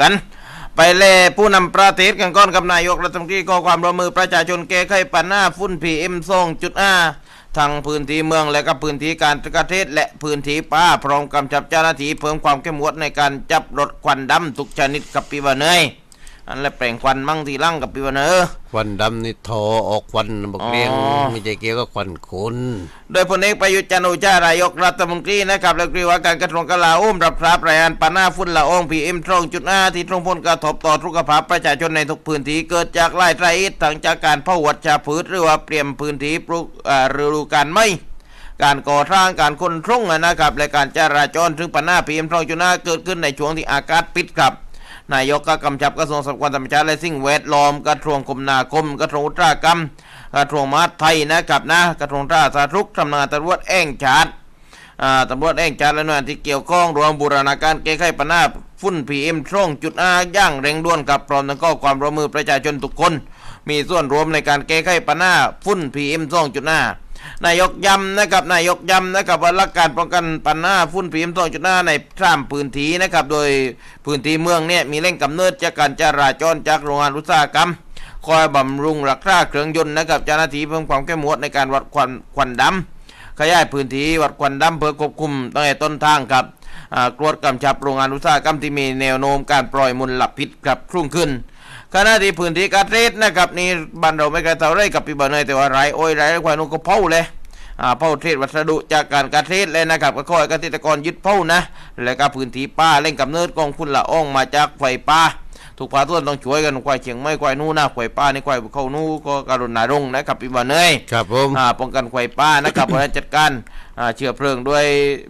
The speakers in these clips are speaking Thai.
กันไปเล่ผู้นำประเทศกันก้อนกับนายกรัฐมนตรีขอความร่วมมือประชาชนแก้ไขปัญหาฝุ่นพีเอ็มสองจุดห้าทางพื้นที่เมืองและก็พื้นที่การประเทศและพื้นที่ป่าพร้อมกำชับเจ้าหน้าที่เพิ่มความเข้มงวดในการจับรถควันดำทุกชนิดกับปีวะเนย อันและแปลงควันมั่งทีหลังกับปีวะเนยควันดำนี่ทอออกควันบอกเรียงอ๋อไม่ใช่เกี่ยวกับควันคนโดยพลเอกประยุทธ์จันทร์โอชานายกรัฐมนตรีนะครับและกรีว่าการกระทรวงกลาโหมรับทราบรายงานปัญหาฝุ่นละอองพีเอ็มตรงจุดห้าที่ตรงผลกระทบต่อสุขภาพประชาชนในทุกพื้นที่เกิดจากหลายสาเหตุทั้งจากการเผาวัชพืชหรือว่าเปลี่ยนพื้นที่ปลูกอ่าฤดูกาลไม่การก่อสร้างการคนทรงนะครับและการจราจรถึงปัญหาพีเอ็มตรงจุดห้าเกิดขึ้นในช่วงที่อากาศปิดครับ นายกก็กำชับกระทรวงทรัพยากรธรรมชาติและสิ่งแวดล้อมกระทรวงคมนาคมกระทรวงอุตสาหกรรมกระทรวงมหาดไทยนะครับนะกระทรวงสาธารณสุขทำงานตำรวจแองชาติตำรวจแองชาติและหน่วยที่เกี่ยวข้องรวมบูรณาการแก้ไขปัญหาฝุ่นพีเอ็มช่องจุดอาย่างเร่งด่วนกับพร้อมทั้งข้อความร่วมมือประชาชนทุกคน มีส่วนร่วมในการแก้ไขปัญหาฝุ่นพีเอ็มช่องจุดห้า นายกย้ำนะครับนายกย้ำนะครับว่าหลักการป้องกันปัญหาฝุ่นพีมสองจุดห้าในสามพื้นที่นะครับโดยพื้นที่เมืองเนี่ยมีแหล่งกำเนิดจากการจราจรจากโรงงานอุตสาหกรรมคอยบำรุงรักษาเครื่องยนต์นะครับเจ้าหน้าที่เพิ่มความเข้มงวดในการวัดควันควันดำขยายพื้นที่วัดควันดำเพื่อควบคุมตั้งแต่ต้นทางครับอ่ากรวดกำชับโรงงานอุตสาหกรรมที่มีแนวโน้มการปล่อยมลพิษครับพุ่งขึ้น ขณะที่พื้นที่เกษตรนะครับนี่บ้านเราไม่ไกลเท่าไรกับปีบ่อเนยแต่ว่าไรโอ้ยไรควายนุก็เผาเลยอ่าเผาเทศวัสดุจากการเกษตรเลยนะครับก็คอยเกษตรกรยึดเผานะและก็พื้นที่ป่าเล่งกำเนิดกองฝุ่นละอองมาจากไฟป่าทุกภาคส่วนต้องช่วยกันควายเชียงไม่ควายนู่นนะควายป่านี่ควายเข้านู่ก็กรุณารงค์นะครับปีบ่อเนยครับผมอ่าป้องกันไฟป่านะครับบริหารจัดการอ่าเชื้อเพลิงด้วย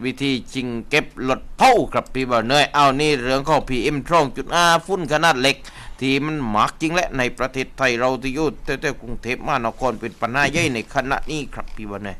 วิธีชิงเก็บลดเผาครับพี่บ่าวเนยเอานี่เรื่องของ PM ช่องจุดอาฝุ่นขนาดเล็ก ที่มันหมากจริงและในประเทศไทยเราที่อยู่แต่แต่กรุงเทพมหานครเป็นปัญหาใหญ่ในขณะนี้ครับพี่บันเนย